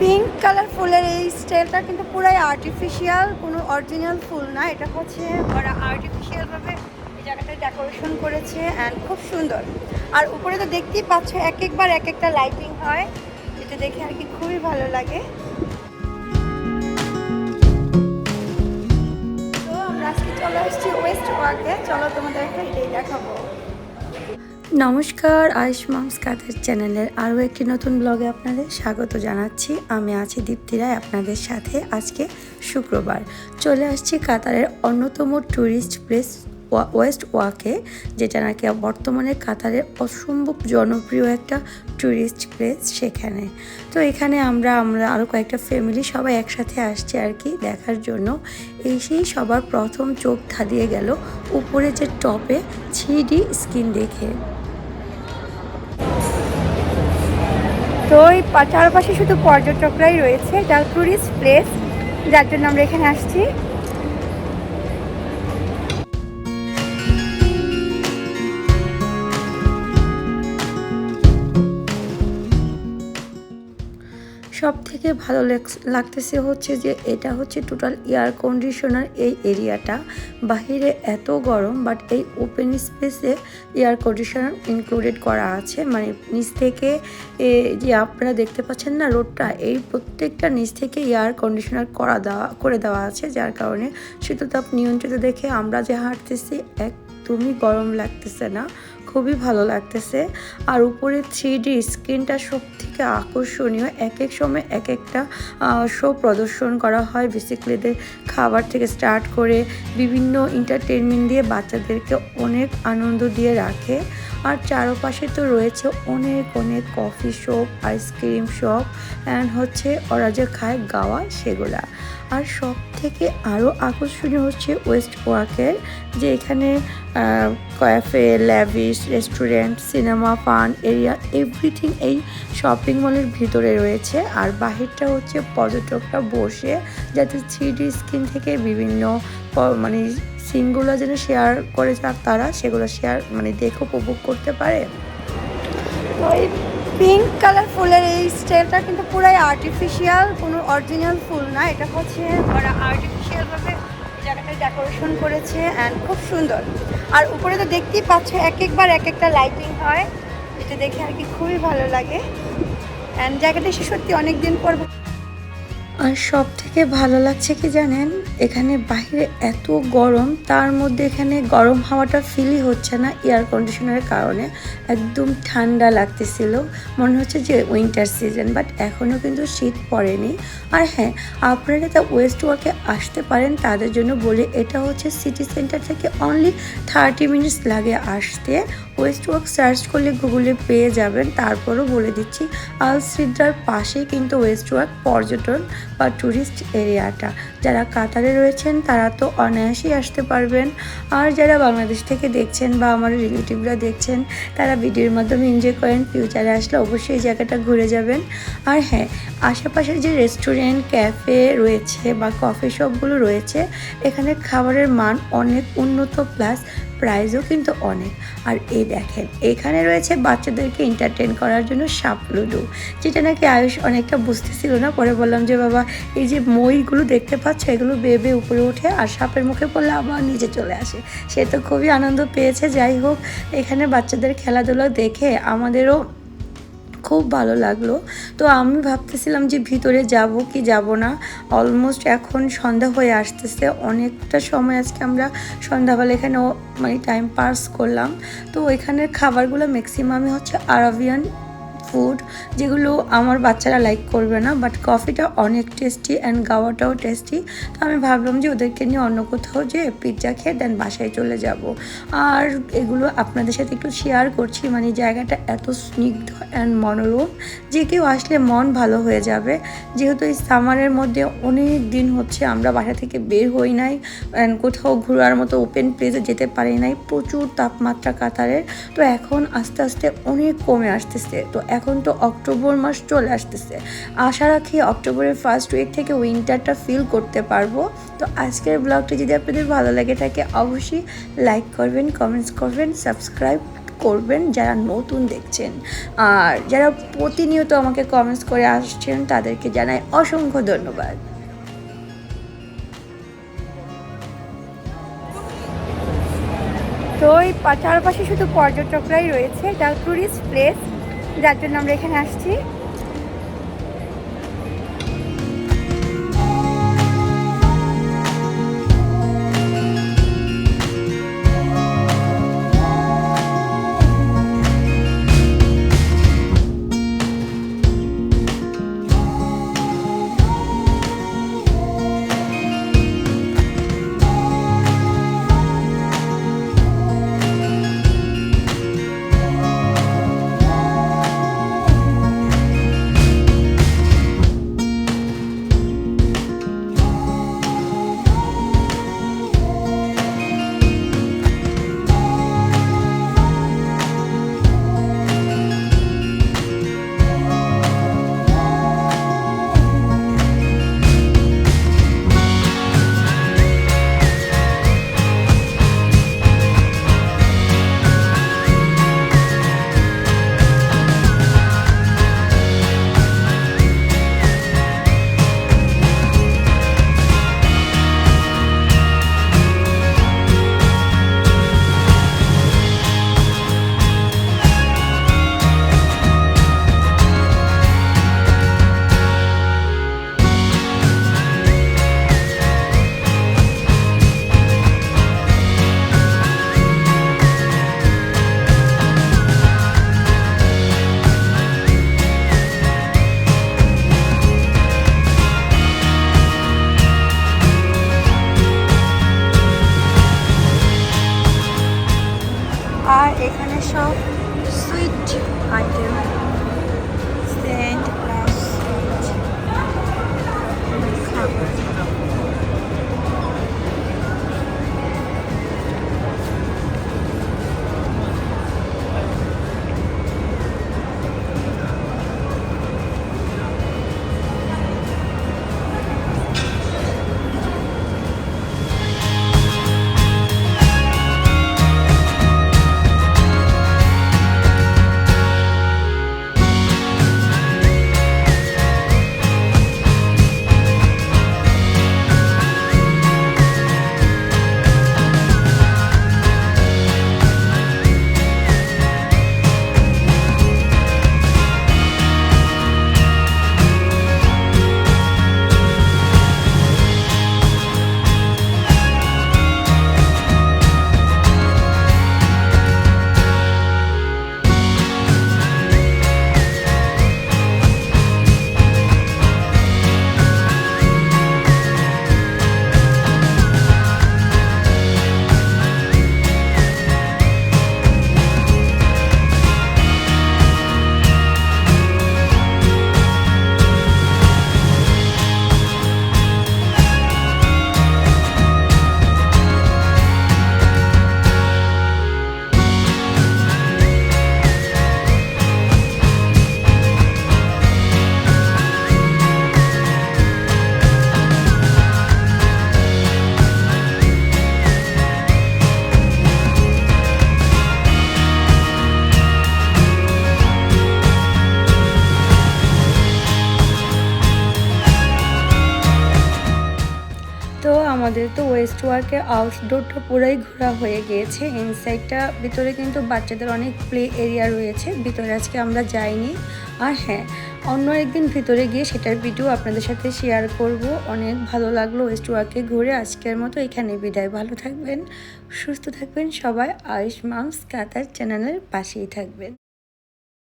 Pink colour ফুলের এই স্টাইলটা কিন্তু পুরাই আর্টিফিশিয়াল কোনো অরিজিনাল ফুল না। এটা হচ্ছে ওরা আর্টিফিশিয়ালভাবে এই জায়গাটা ডেকোরেশন করেছে অ্যান্ড খুব সুন্দর। আর উপরে তো দেখতেই পাচ্ছ, এক একবার এক একটা লাইটিং হয়, যেটা দেখে আর কি খুবই ভালো লাগে। তো আমরা আজকে চলে আসছি ওয়েস্ট পার্কে চলো তোমাদেরকে এটাই দেখাবো। নমস্কার আয়ুষ মামস কাতার চ্যানেলের আরও একটি নতুন ব্লগে আপনাদের স্বাগত জানাচ্ছি। আমি আছি দীপ্তি রায় আপনাদের সাথে আজকে শুক্রবার। চলে আসছি কাতারের অন্যতম ট্যুরিস্ট প্লেস ওয়েস্ট ওয়াকে, যেটা নাকি বর্তমানে কাতারের অসম্ভব জনপ্রিয় একটা ট্যুরিস্ট প্লেস সেখানে। তো এখানে আমরা আমরা আরও কয়েকটা ফ্যামিলি সবাই একসাথে আসছে আর কি দেখার জন্য। এই সেই সবার প্রথম চোখ ধাঁধিয়ে গেল উপরে যে টপে থ্রি স্ক্রিন দেখে। তো এই চারপাশে শুধু পর্যটকরাই রয়েছে এটা টুরিস্ট প্লেস যার জন্য আমরা এখানে আসছি। সব থেকে ভালো লাগ- লাগতেছে হচ্ছে যে এটা হচ্ছে টোটাল এয়ার কন্ডিশনার এই এরিয়াটা বাহিরে এত গরম বাট এই ওপেন স্পেসে এয়ার কন্ডিশনার ইনক্লুডেড করা আছে। মানে নিচ থেকে যে আপনারা দেখতে পাচ্ছেন না রোডটা, এই প্রত্যেকটা নিচ থেকে এয়ার কন্ডিশনার করা দেওয়া করে দেওয়া আছে। যার কারণে শীততাপ নিয়ন্ত্রিত দেখে আমরা যে হাঁটতেছি, একদমই গরম লাগতেছে না। খুবই ভালো লাগতেছে। আর উপরে থ্রি ডি স্ক্রিনটা সব থেকে আকর্ষণীয়। এক এক সময় এক একটা শো প্রদর্শন করা হয়। বেসিক্যালিদের খাবার থেকে স্টার্ট করে বিভিন্ন এন্টারটেনমেন্ট দিয়ে বাচ্চাদেরকে অনেক আনন্দ দিয়ে রাখে। আর চারপাশে তো রয়েছে অনেক অনেক coffee shop ice cream shop and হচ্ছে ওরা যে খায় গাওয়া সেগুলা। আর সব থেকে আরও আকর্ষণীয় হচ্ছে ওয়েস্ট ওয়াকের যে এখানে cafe lavish restaurant cinema fun area everything এই শপিং মলের ভিতরে রয়েছে। আর বাহিরটা হচ্ছে পর্যটকরা বসে যাতে থ্রি স্ক্রিন থেকে বিভিন্ন মানে সিনগুলো যেন শেয়ার করে যাক তারা, সেগুলো শেয়ার মানে দেখে উপভোগ করতে পারে। ওই পিঙ্ক কালার ফুলের এই স্টাইলটা কিন্তু পুরাই আর্টিফিশিয়াল কোনো অরিজিনাল ফুল না। এটা হচ্ছে ওরা আর্টিফিশিয়ালভাবে জায়গাটা ডেকোরেশন করেছে অ্যান্ড খুব সুন্দর। আর উপরে তো দেখতেই পাচ্ছ, এক একবার এক একটা লাইটিং হয়। যেটা দেখে আর কি খুবই ভালো লাগে। অ্যান্ড জায়গাটা সে সত্যি অনেক দিন পর আর সব থেকে ভালো লাগছে কি জানেন? এখানে বাইরে এত গরম, তার মধ্যে এখানে গরম হাওয়াটা ফিলই হচ্ছে না এয়ার কন্ডিশনারের কারণে। একদম ঠান্ডা লাগতেছিল। মনে হচ্ছে যে উইন্টার সিজন বাট এখনও কিন্তু শীত পড়েনি। আর হ্যাঁ আপনারা যারা ওয়েস্ট ওয়ার্কে আসতে পারেন, তাদের জন্য বলে, এটা হচ্ছে সিটি সেন্টার থেকে অনলি থার্টি মিনিটস লাগে আসতে। ওয়েস্ট ওয়ার্ক সার্চ করলে গুগলে পেয়ে যাবেন। তারপরও বলে দিচ্ছি আল সিদ্রার পাশে কিন্তু ওয়েস্ট ওয়ার্ক পর্যটন বা ট্যুরিস্ট এরিয়াটা যারা কাতারে রয়েছেন, তারা তো অনায়াসেই আসতে পারবেন। আর যারা বাংলাদেশ থেকে দেখছেন বা আমার রিলেটিভরা দেখছেন, তারা ভিডিওর মাধ্যমে এনজয় করেন ফিউচারে আসলে অবশ্যই এই জায়গাটা ঘুরে যাবেন। আর হ্যাঁ আশেপাশে যে রেস্টুরেন্ট ক্যাফে রয়েছে বা কফি শপগুলো রয়েছে, এখানে খাবারের মান অনেক উন্নত প্লাস প্রাইসও কিন্তু অনেক। আর এই দেখেন, এখানে রয়েছে বাচ্চাদেরকে এন্টারটেন করার জন্য সাপ লুডো, যেটা নাকি আয়ুষ অনেকটা বুঝতেছিল না। পরে বললাম যে, বাবা, এই যে মইগুলো দেখতে পাচ্ছ, এগুলো বেয়ে উপরে উঠে আর সাপের মুখে পড়লে আবার নিচে চলে আসে। সে তো খুবই আনন্দ পেয়েছে। যাই হোক, এখানে বাচ্চাদের খেলাধুলা দেখে আমাদেরও খুব ভালো লাগল। তো আমি ভাবতেছিলাম যে ভিতরে যাব কি যাব না। অলমোস্ট এখন সন্ধ্যা হয়ে আসতেছে। অনেকটা সময় আজকে আমরা সন্ধ্যাবেলা এখানে মানে টাইম পাস করলাম। তো এখানের খাবারগুলো ম্যাক্সিমামই হচ্ছে আরাবিয়ান ফুড যেগুলো আমার বাচ্চারা লাইক করবে না বাট কফিটা অনেক টেস্টি অ্যান্ড গাওয়াটাও টেস্টি তো আমি ভাবলাম যে ওদেরকে নিয়ে অন্য কোথাও যে পিৎজা খেয়ে দেন বাসায় চলে যাব। আর এগুলো আপনাদের সাথে একটু শেয়ার করছি মানে জায়গাটা এত স্নিগ্ধ অ্যান্ড মনোরম যে কেউ আসলে মন ভালো হয়ে যাবে। যেহেতু এই সামারের মধ্যে অনেক দিন হচ্ছে আমরা বাসা থেকে বের হই নাই অ্যান্ড কোথাও ঘোরার মতো ওপেন প্লেসে যেতে পারি নাই, প্রচুর তাপমাত্রা কাতারের। তো এখন আস্তে আস্তে অনেক কমে আসতেছে। তো এখন তো অক্টোবর মাস চলে আসতেছে। আশা রাখি অক্টোবরের ফার্স্ট উইক থেকে উইন্টারটা ফিল করতে পারব। তো আজকের ব্লগটি যদি আপনাদের ভালো লাগে থাকে, অবশ্যই লাইক করবেন কমেন্টস করবেন সাবস্ক্রাইব করবেন যারা নতুন দেখছেন। আর যারা প্রতিনিয়ত আমাকে কমেন্টস করে আসছেন, তাদেরকে জানাই অসংখ্য ধন্যবাদ। তো এই চারপাশে শুধু পর্যটকরাই রয়েছে এটা টুরিস্ট প্লেস যার জন্য আমরা এখানে আসছি। এখানে সব সুইট আইটেম। সেন্ট প্লাস খাবার আমাদের তো ওয়েস্ট ওয়ার্কের আউটডোরটা পুরাই ঘোরা হয়ে গিয়েছে। ইনসাইডটা ভিতরে কিন্তু বাচ্চাদের অনেক প্লে এরিয়া রয়েছে। ভিতরে আজকে আমরা যাইনি। আর হ্যাঁ অন্য একদিন ভিতরে গিয়ে সেটার ভিডিও আপনাদের সাথে শেয়ার করব। অনেক ভালো লাগল ওয়েস্ট ওয়ার্কে ঘুরে। আজকের মতো এখানে বিদায়। ভালো থাকবেন, সুস্থ থাকবেন সবাই। আয়ুষ মামস কাতার চ্যানেলের পাশেই থাকবেন।